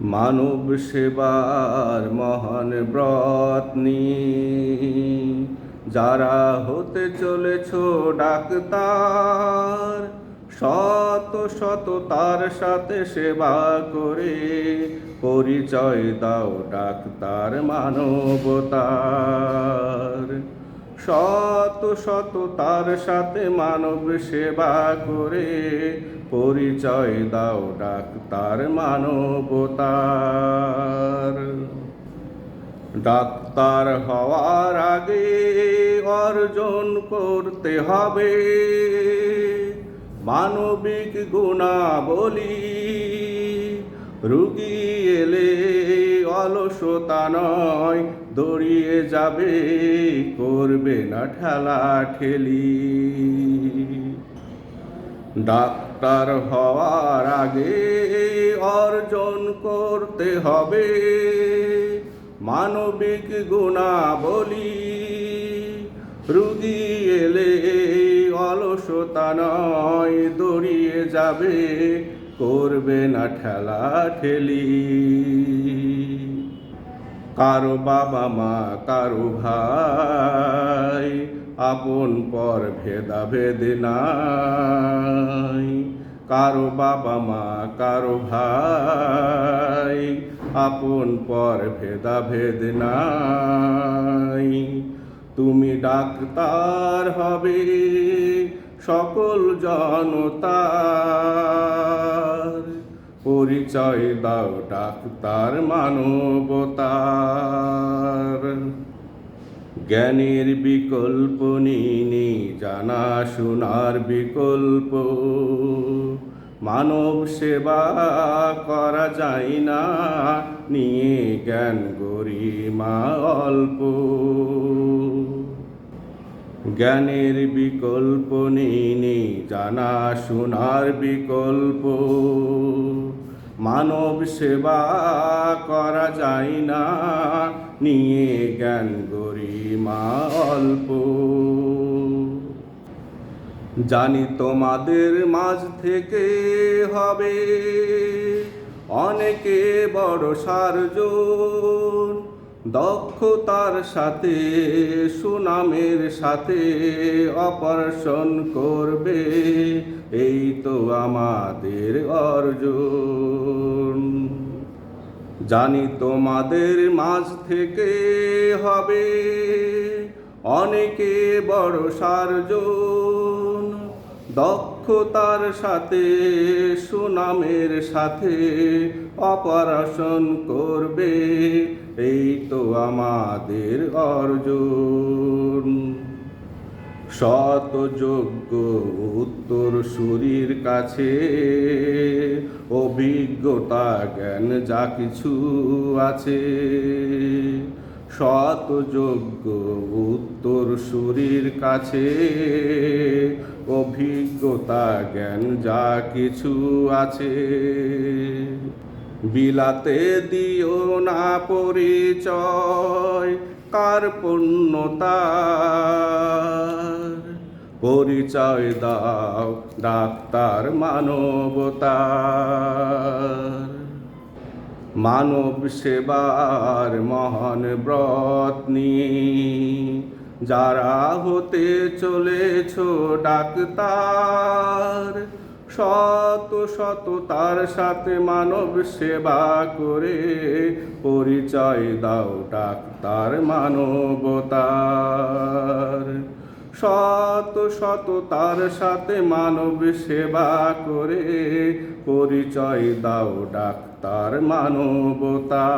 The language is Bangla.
মানব সেবার মহান ব্রত যারা হতে চলেছ ডাক্তার, শত শত তার সাথে সেবা করে পরিচয় দাও ডাক্তার মানবতার। শত শত তার সাথে মানব সেবা করে পরিচয় দাও ডাক্তার মানবতার। ডাক্তার হওয়ার আগে অর্জন করতে হবে। মানবিক গুণাবলী, রুগী এলে অলসতা নয় দড়িয়ে যাবে, করবে না ঠেলা ঠেলি। ডাক্তার হওয়ার আগে অর্জন করতে হবে, মানবিক গুণাবলী। রুগী এলে অলসতা নয়, দড়িয়ে যাবে, করবে না ঠেলা ঠেলি। কারও বাবা মা, কারও ভাই, আপন পর ভেদাভেদ নাই। কারও বাবা মা, কারও ভাই, আপন পর ভেদাভেদ নাই। তুমি ডাক্তার হবে সকল জনতার পরিচয় দাও ডাক্তার মানবতার। জ্ঞানের বিকল্প নিনি, জানা শোনার বিকল্প। মানব সেবা করা যায় না, নিয়ে জ্ঞান গরিমা অল্প। জ্ঞানের বিকল্প নিনি জানা শোনার বিকল্প। মানব সেবা করা যায় না, নিয়ে জ্ঞান গরিমা অল্প। জানি তোমাদের মাঝ থেকে হবে অনেকে বড় সারজন। দক্ষতার সাথে, সুনামের সাথে অপারেশন করবে। এই তো আমাদের অর্জন। জানি তোমাদের মাঝ থেকে হবে অনেকে বড় সারজন। দক্ষতার সাথে, সুনামের সাথে অপারেশন করবে। এই তো আমাদের অর্জন। শতযোগ্য উত্তর সুরীর কাছে, অভিজ্ঞতা, জ্ঞান যা কিছু আছে। শতযোগ্য উত্তর সুরীর কাছে অভিজ্ঞতা জ্ঞান যা কিছু আছে। বিলাতে দিও না পরিচয়, কার পূর্ণতার পরিচয় দাও ডাক্তার মানবতা। মানব সেবার মহান ব্রত নিয়ে যারা হতে চলেছ ডাক্তার, শত শত তার সাথে মানব সেবা করে পরিচয় দাও ডাক্তার মানবতার। শত শত তার সাথে মানব সেবা করে পরিচয় দাও ডাক্তার মানবতার।